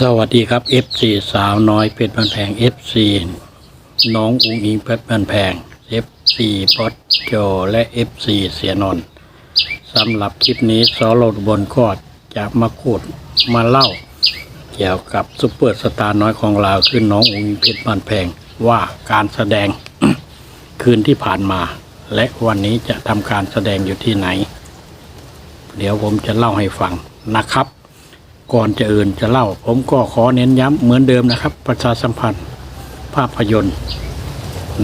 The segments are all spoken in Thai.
สวัสดีครับ FC สาวน้อยเพชรบันแพง FC น้องอุงอิงเพชรบันแพง FC บอสโจและ FC เสียนนสำหรับคลิปนี้สอโลดบนก็จะมาพูดมาเล่า เกี่ยวกับซุปเปอร์สตาร์น้อยของเราคือน้องอุงอิงเพชรบันแพงว่าการแสดงคืนที่ผ่านมา และวันนี้จะทำการแสดงอยู่ที่ไหน เดี๋ยวผมจะเล่าให้ฟังนะครับ ก่อนจะอื่นจะเล่า ผมก็ขอเน้นย้ำเหมือนเดิมนะครับ ประชาสัมพันธ์ ภาพยนตร์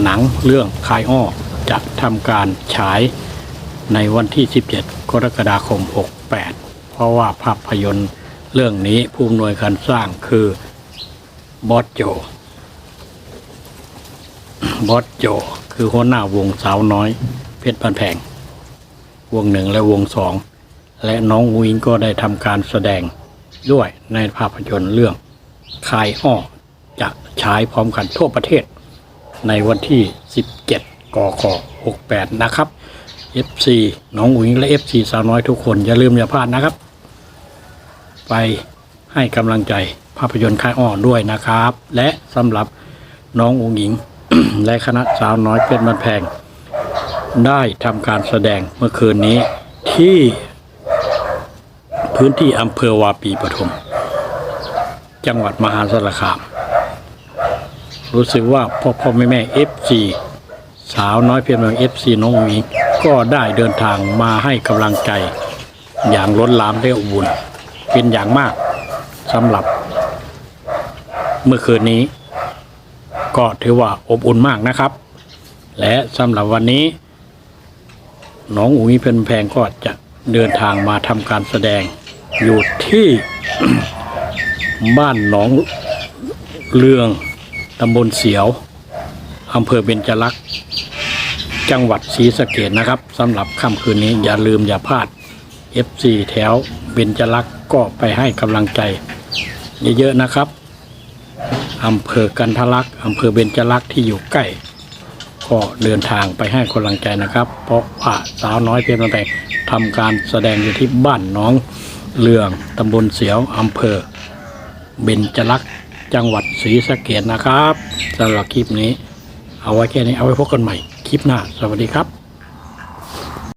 หนังเรื่องคายอ้อจะทำการฉายในวันที่ 17 กรกฎาคม 68 เพราะว่าภาพยนตร์เรื่องนี้ผู้อำนวยการสร้างคือบอสโจ บอสโจ คือหัวหน้าวงสาวน้อย เพชรบันแพง วงหนึ่งและวงสอง และน้องวิงก็ได้ทำการแสดง ด้วยในภาพยนตร์เรื่องคายอ้อจะฉายพร้อมกันทั่วประเทศ ในวันที่ 17กค68 นะครับ FC น้องอุ๋งและ FC สาวน้อยทุกคนอย่าลืมอย่าพลาดนะครับ ไปให้กำลังใจภาพยนตร์คายอ้อด้วยนะครับ และสำหรับน้องอุ๋งอิง และคณะสาวน้อยเป็นมันแพง ได้ทำการแสดงเมื่อคืนนี้ที่ พื้นที่อำเภอวาปีปทุมจังหวัดมหาสารคาม รู้สึกว่าพ่อพ่อแม่แม่เอฟซีสาวน้อยเพียงเมืองเอฟซีน้องอุ๋ก็ได้เดินทางมาให้กำลังใจ อย่างล้นหลามและอบอุ่นเป็นอย่างมากสำหรับ เมื่อคืนนี้ ก็ถือว่าอบอุ่นมากนะครับ และสำหรับวันนี้ น้องอุ๋งอิงเพนแพงก็จะเดินทางมาทำการแสดง อยู่ที่บ้านหนองเรืองตำบลเสียวอำเภอเบญจลักษ์จังหวัดศรีสะเกดนะครับสำหรับค่ำคืนนี้อย่าลืมอย่าพลาด FC แถวเบญจลักษ์ก็ไปให้กำลังใจ เยอะๆนะครับอำเภอกันทะลักษ์อำเภอเบญจลักษ์ที่อยู่ใกล้ ก็เดินทางไปให้กำลังใจนะครับ เพราะว่าสาวน้อยเพียงแต่ทำการแสดงอยู่ที่บ้านหน้อง เลืองตำบลเสียวอำเภอ เบญจลักษ์จังหวัดศรีสะเกดนะครับสำหรับคลิปนี้ เอาไว้แค่นี้เอาไว้พบกันใหม่ คลิปหน้า สวัสดีครับ